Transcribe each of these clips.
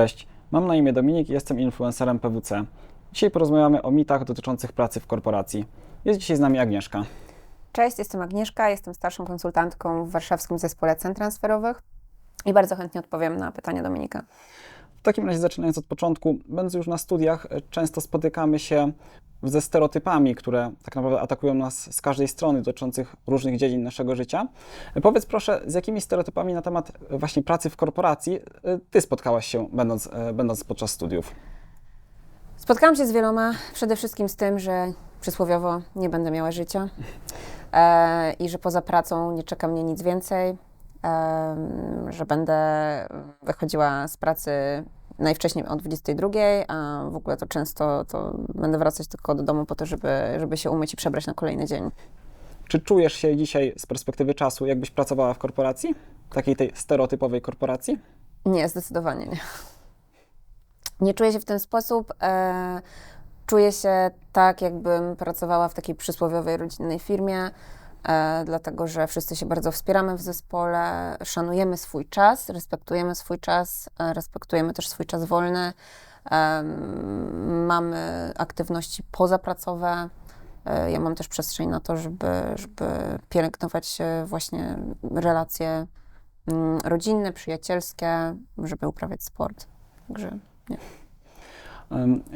Cześć, mam na imię Dominik i jestem influencerem PWC. Dzisiaj porozmawiamy o mitach dotyczących pracy w korporacji. Jest dzisiaj z nami Agnieszka. Cześć, jestem Agnieszka, jestem starszą konsultantką w warszawskim zespole cen transferowych i bardzo chętnie odpowiem na pytania Dominika. W takim razie, zaczynając od początku, będąc już na studiach, e, często spotykamy się ze stereotypami, które tak naprawdę atakują nas z każdej strony, dotyczących różnych dziedzin naszego życia. E, Powiedz proszę, z jakimi stereotypami na temat e, właśnie pracy w korporacji ty spotkałaś się, będąc, będąc podczas studiów? Spotkałam się z wieloma, przede wszystkim z tym, że przysłowiowo nie będę miała życia e, i że poza pracą nie czeka mnie nic więcej, że będę wychodziła z pracy najwcześniej o 22, a w ogóle to często to będę wracać tylko do domu po to, żeby, żeby się umyć i przebrać na kolejny dzień. Czy czujesz się dzisiaj z perspektywy czasu, jakbyś pracowała w korporacji? Takiej tej stereotypowej korporacji? Nie, zdecydowanie nie. Nie czuję się w ten sposób. E, czuję się tak, jakbym pracowała w takiej przysłowiowej rodzinnej firmie, e, dlatego że wszyscy się bardzo wspieramy w zespole, szanujemy swój czas, respektujemy swój czas, e, respektujemy też swój czas wolny. Mamy aktywności pozapracowe. E, ja mam też przestrzeń na to, żeby, żeby pielęgnować właśnie relacje mm, rodzinne, przyjacielskie, żeby uprawiać sport. Także Em,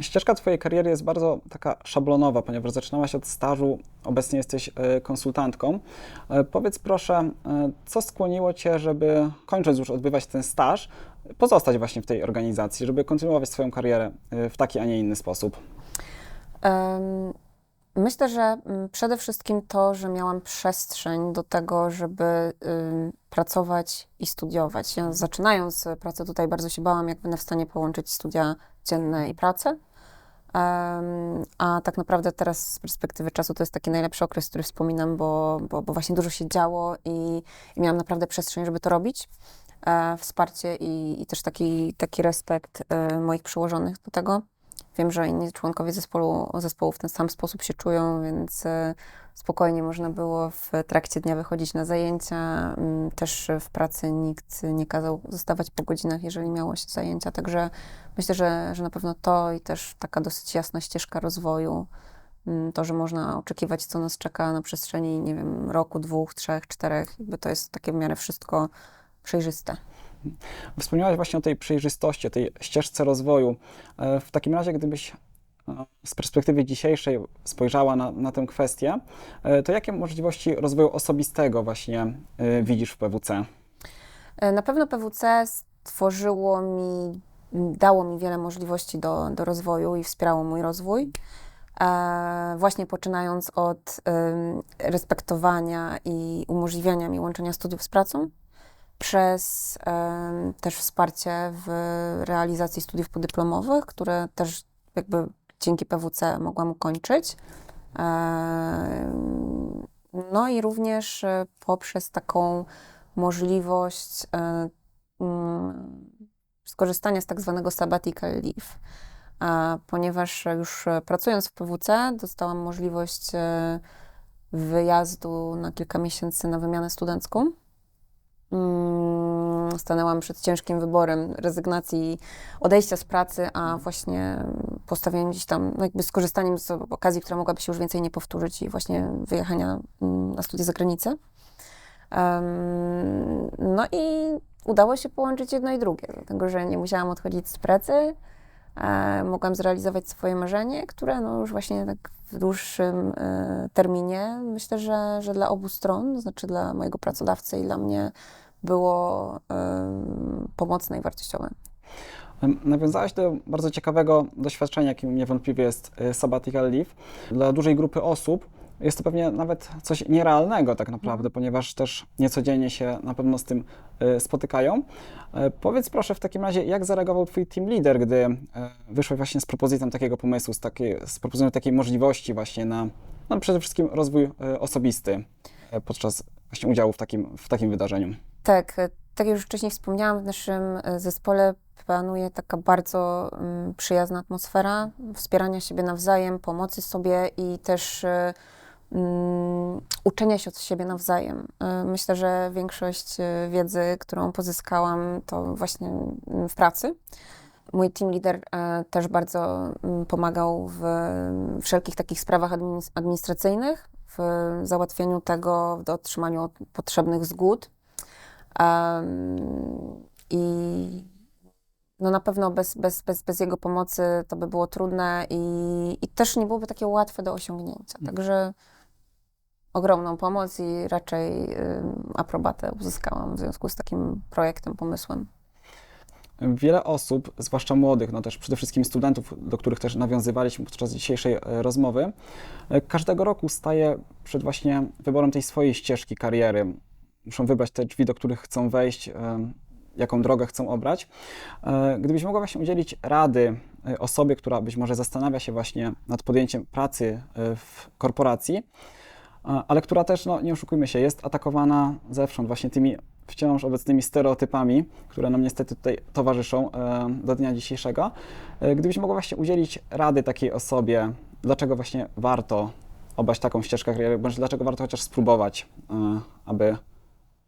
Ścieżka Twojej kariery jest bardzo taka szablonowa, ponieważ zaczynałaś od stażu, obecnie jesteś e, konsultantką. E, Powiedz proszę, e, co skłoniło Cię, żeby kończąc już odbywać ten staż, pozostać właśnie w tej organizacji, żeby kontynuować swoją karierę w taki, a nie inny sposób? Myślę, że mm, przede wszystkim to, że miałam przestrzeń do tego, żeby pracować i studiować. Ja zaczynając pracę tutaj bardzo się bałam, jak będę w stanie połączyć studia dzienne i pracę. A tak naprawdę teraz z perspektywy czasu to jest taki najlepszy okres, który wspominam, bo, bo, bo właśnie dużo się działo i, i miałam naprawdę przestrzeń, żeby to robić. E, wsparcie i, i też taki, taki respekt e, moich przełożonych do tego. Wiem, że inni członkowie zespołu, zespołu w ten sam sposób się czują, więc e, spokojnie można było w trakcie dnia wychodzić na zajęcia. Mm, Też w pracy nikt nie kazał zostawać po godzinach, jeżeli miało się zajęcia. Także myślę, że, że na pewno to i też taka dosyć jasna ścieżka rozwoju. mm, To, że można oczekiwać, co nas czeka na przestrzeni, nie wiem, roku, dwóch, trzech, czterech, jakby to jest takie w miarę wszystko przejrzyste. Wspomniałaś właśnie o tej przejrzystości, o tej ścieżce rozwoju. E, W takim razie, gdybyś z perspektywy dzisiejszej spojrzała na, na tę kwestię, e, to jakie możliwości rozwoju osobistego właśnie e, widzisz w PWC? E, Na pewno PWC stworzyło mi, dało mi wiele możliwości do, do rozwoju i wspierało mój rozwój. Właśnie poczynając od respektowania i umożliwiania mi łączenia studiów z pracą, przez też wsparcie w realizacji studiów podyplomowych, które też jakby dzięki PWC mogłam ukończyć. No i również e, poprzez taką możliwość e, mm, skorzystania z tak zwanego sabbatical leave, ponieważ już e, pracując w PWC dostałam możliwość wyjazdu na kilka miesięcy na wymianę studencką. Mm, Stanęłam przed ciężkim wyborem rezygnacji, odejścia z pracy, a właśnie postawieniem gdzieś tam, no jakby skorzystaniem z okazji, która mogłaby się już więcej nie powtórzyć i właśnie wyjechania mm, na studia za granicę. No i udało się połączyć jedno i drugie, dlatego że nie musiałam odchodzić z pracy, e, mogłam zrealizować swoje marzenie, które no już właśnie tak w dłuższym e, terminie myślę, że, że dla obu stron, to znaczy dla mojego pracodawcy i dla mnie było pomocne i wartościowe. Nawiązałaś do bardzo ciekawego doświadczenia, jakim niewątpliwie jest e, sabbatical leave. Dla dużej grupy osób jest to pewnie nawet coś nierealnego tak naprawdę, ponieważ też niecodziennie się na pewno z tym e, spotykają. E, Powiedz proszę w takim razie, jak zareagował Twój team leader, gdy wyszłeś właśnie z propozycją takiego pomysłu, z, takiej, z propozycją takiej możliwości właśnie na no, przede wszystkim rozwój osobisty podczas właśnie udziału w takim, w takim wydarzeniu? Tak, e, tak jak już wcześniej wspomniałam, w naszym e, zespole panuje taka bardzo mm, przyjazna atmosfera wspierania siebie nawzajem, pomocy sobie i też e, mm, uczenia się od siebie nawzajem. Myślę, że większość wiedzy, którą pozyskałam, to właśnie mm, w pracy. mój team leader też bardzo pomagał w wszelkich takich sprawach adminis- administracyjnych, w załatwieniu tego, w otrzymaniu potrzebnych zgód. I no na pewno bez, bez, bez, bez jego pomocy to by było trudne i, i też nie byłoby takie łatwe do osiągnięcia. Także ogromną pomoc i raczej ym, aprobatę uzyskałam w związku z takim projektem, pomysłem. Wiele osób, zwłaszcza młodych, no też przede wszystkim studentów, do których też nawiązywaliśmy podczas dzisiejszej e, rozmowy, e, każdego roku staje przed właśnie wyborem tej swojej ścieżki kariery. Muszą wybrać te drzwi, do których chcą wejść, jaką drogę chcą obrać. E, Gdybyś mogła właśnie udzielić rady e, osobie, która być może zastanawia się właśnie nad podjęciem pracy e, w korporacji, ale która też, no nie oszukujmy się, jest atakowana zewsząd właśnie tymi wciąż obecnymi stereotypami, które nam niestety tutaj towarzyszą do dnia dzisiejszego. Gdybyś mogła właśnie udzielić rady takiej osobie, dlaczego właśnie warto obrać taką ścieżkę kariery, bądź dlaczego warto chociaż spróbować, aby,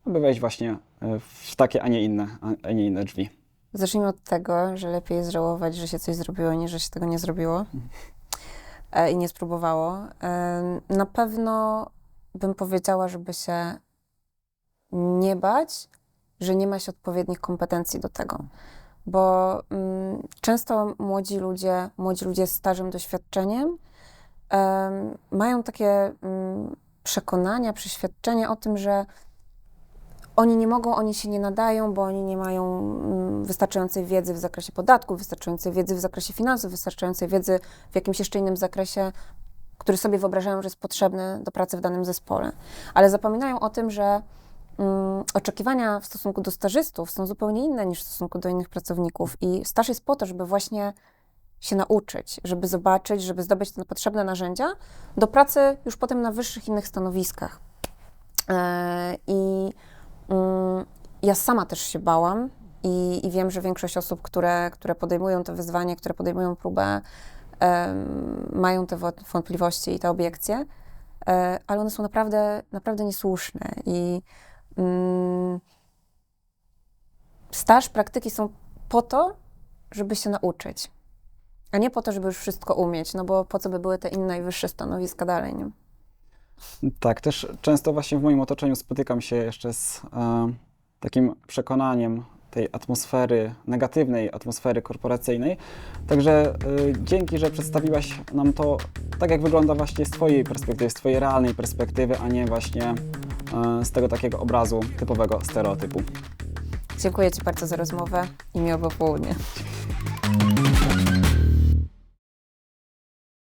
aby wejść właśnie e, w takie, a nie inne, a- nie inne drzwi. Zacznijmy od tego, że lepiej jest żałować, że się coś zrobiło, niż że się tego nie zrobiło e, i nie spróbowało. E, Na pewno bym powiedziała, żeby się nie bać, że nie ma się odpowiednich kompetencji do tego. Bo mm, często młodzi ludzie, młodzi ludzie z stażem doświadczeniem em, mają takie mm, przekonania, przeświadczenia o tym, że oni nie mogą, oni się nie nadają, bo oni nie mają mm, wystarczającej wiedzy w zakresie podatków, wystarczającej wiedzy w zakresie finansów, wystarczającej wiedzy w jakimś jeszcze innym zakresie, który sobie wyobrażają, że jest potrzebny do pracy w danym zespole. Ale zapominają o tym, że mm, oczekiwania w stosunku do stażystów są zupełnie inne niż w stosunku do innych pracowników. I staż jest po to, żeby właśnie się nauczyć, żeby zobaczyć, żeby zdobyć te potrzebne narzędzia do pracy już potem na wyższych innych stanowiskach. E, I ja sama też się bałam i, i wiem, że większość osób, które, które podejmują to wyzwanie, które podejmują próbę, mają te wo- wątpliwości i te obiekcje, e, ale one są naprawdę, naprawdę niesłuszne. I mm, staż, praktyki są po to, żeby się nauczyć, a nie po to, żeby już wszystko umieć, no bo po co by były te inne i wyższe stanowiska dalej, nie? Tak, też często właśnie w moim otoczeniu spotykam się jeszcze z e, takim przekonaniem tej atmosfery, negatywnej atmosfery korporacyjnej. Także e, dzięki, że przedstawiłaś nam to tak, jak wygląda właśnie z Twojej perspektywy, z Twojej realnej perspektywy, a nie właśnie e, z tego takiego obrazu typowego stereotypu. Dziękuję Ci bardzo za rozmowę i miłego południa.